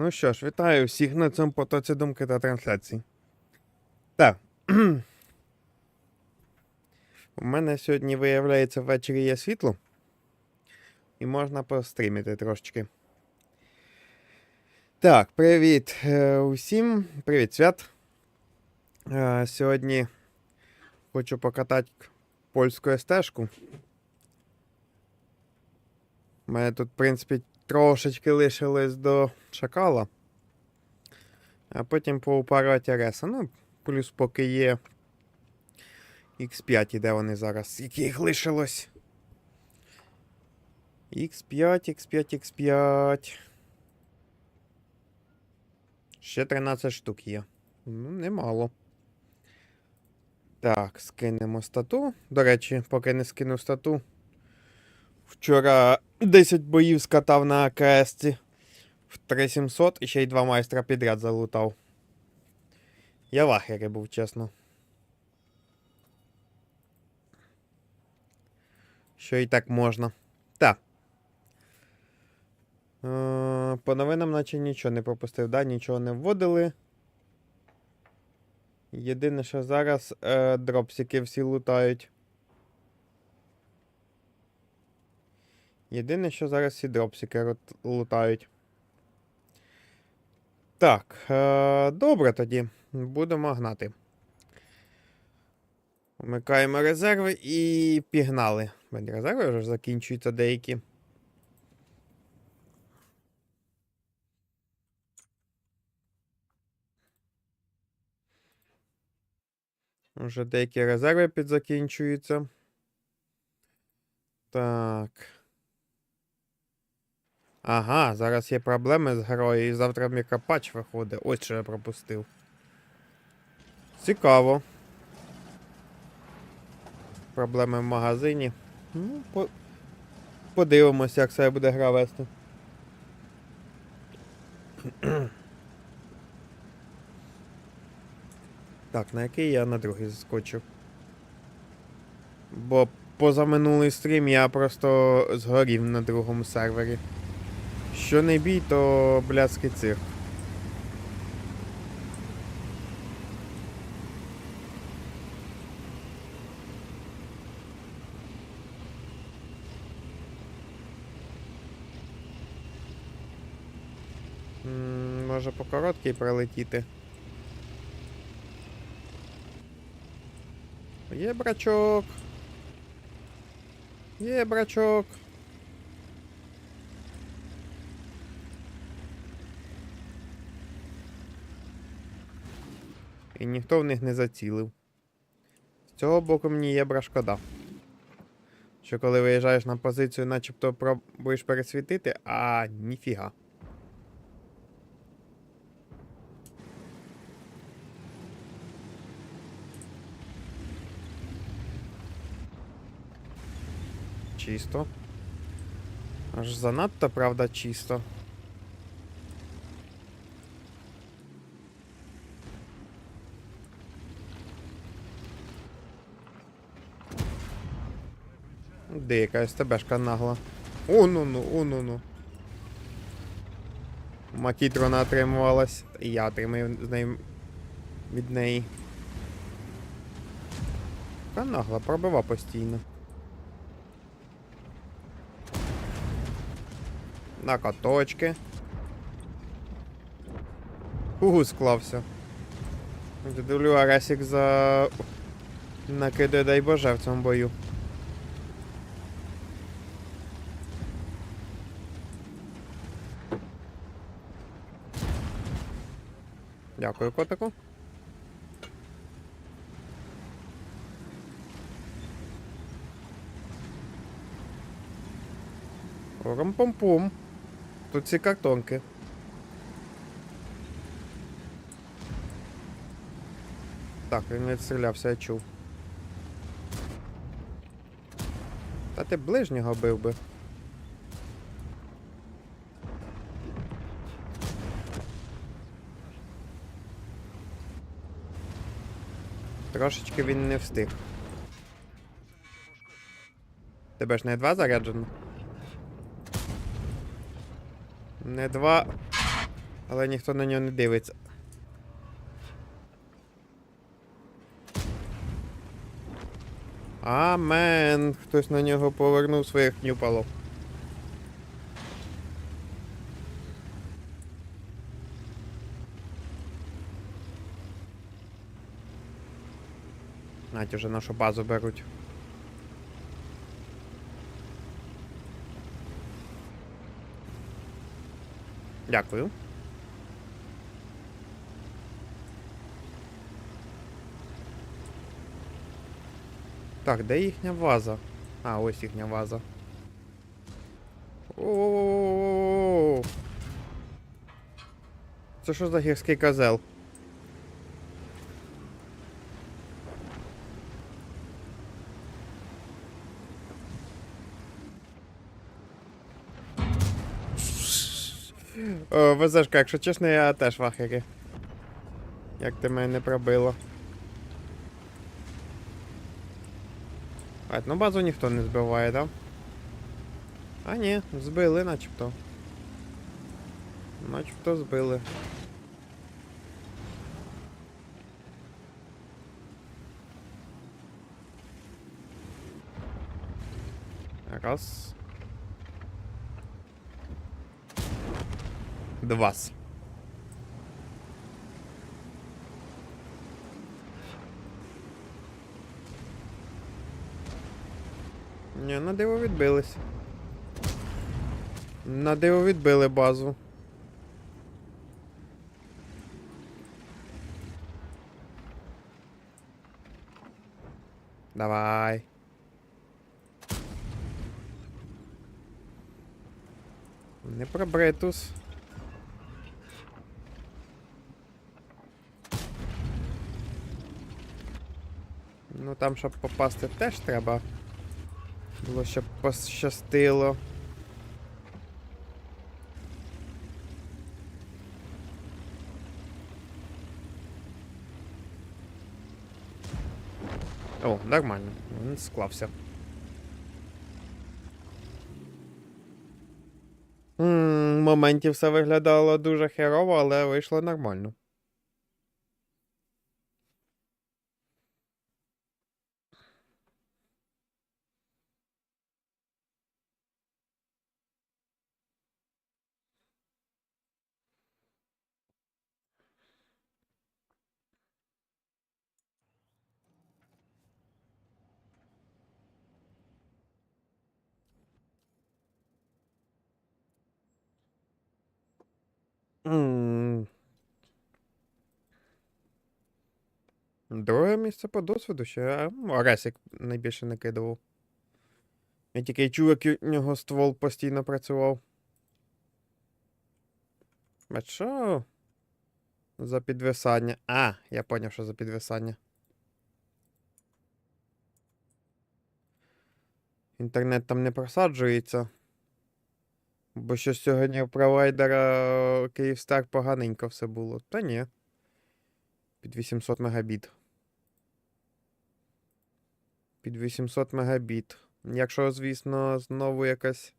Ну що ж, вітаю всіх на цьому потоці думки та трансляції. Так. У мене сьогодні, виявляється, ввечері є світло. І можна пострімити трошечки. Так, привіт е, усім. Привіт, свят. Е, Сьогодні хочу покатати польську стежку. У мене тут, в принципі, трошечки лишилось до шакала. А потім поупарувати Ареса. Ну, плюс поки є X5, і де вони зараз? Їх лишилось? X5, X5, X5. Ще 13 штук є. Ну, немало. Так, скинемо стату. До речі, поки не скину стату. Вчора 10 боїв скатав на АКС в 3700 і ще й два майстра підряд залутав. Я в ахері був, чесно. Що і так можна. Так. Е, по новинам, наче нічого не пропустив, да? нічого не вводили. Єдине, що зараз е, дропсики всі лутають. Єдине, що зараз всі дропсики лутають. Так, е, добре тоді. Будемо гнати. Вмикаємо резерви і пігнали. Блін, Резерви вже закінчуються деякі. Вже деякі резерви підзакінчуються. Так. Ага, зараз є проблеми з грою, і завтра мікропатч виходить. Ось що я пропустив. Цікаво. Проблеми в магазині. Ну, по... подивимося, як себе буде гра вести. так, на який я на другий заскочив. Бо позаминулий стрім я просто згорів на другому сервері. Що не бій, то блядський цирк. Може по короткій прилетіти. Є брачок. Є брачок. І ніхто в них не зацілив. З цього боку мені є брашкода. Що коли виїжджаєш на позицію, начебто пробуєш пересвітити, а ніфіга. Чисто. Аж занадто, правда, чисто. Де якась ТБшка нагла. О, ну ну, о, ну ну. Макітрона отримувалась. Я отримаю з нею від неї. Така нагла, пробива постійно. На каточки. Угу, склався. Дивлю, Аресік за. Накидає, дай Боже, в цьому бою. Дякую, котику. Ром-пом-пум. Тут ці картонки. Так, він відстрілявся, я чув. Та ти ближнього бив би. Трошечки він не встиг. Тебе ж не два заряджено? Не два. Але ніхто на нього не дивиться. Амен. Хтось на нього повернув своїх нюпало. Навіть уже нашу базу беруть. Дякую. Так, де їхня ваза? А, ось їхня ваза. О. Це що за гірський козел? О, везешка, якщо чесно, я теж в ахері. Як ти мене не пробило. А, ну базу ніхто не збиває, да? А ні, збили начебто. Начебто збили. Раз. Два. Ні, на диво відбились. На диво відбили базу. Давай. Не про Бретус. Ну там, щоб попасти, теж треба. Було щоб пощастило. О, нормально. Він склався. М, моменті все виглядало дуже херово, але вийшло нормально. Друге місце по досвіду ще м, Оресик найбільше накидував. Я тільки чув, як у нього ствол постійно працював. А що? За підвисання. А, я поняв, що за підвисання. Інтернет там не просаджується. Бо що сьогодні у провайдера Київстар поганенько все було. Та ні. Під 800 мегабіт. Під 800 мегабіт. Якщо, звісно, знову якась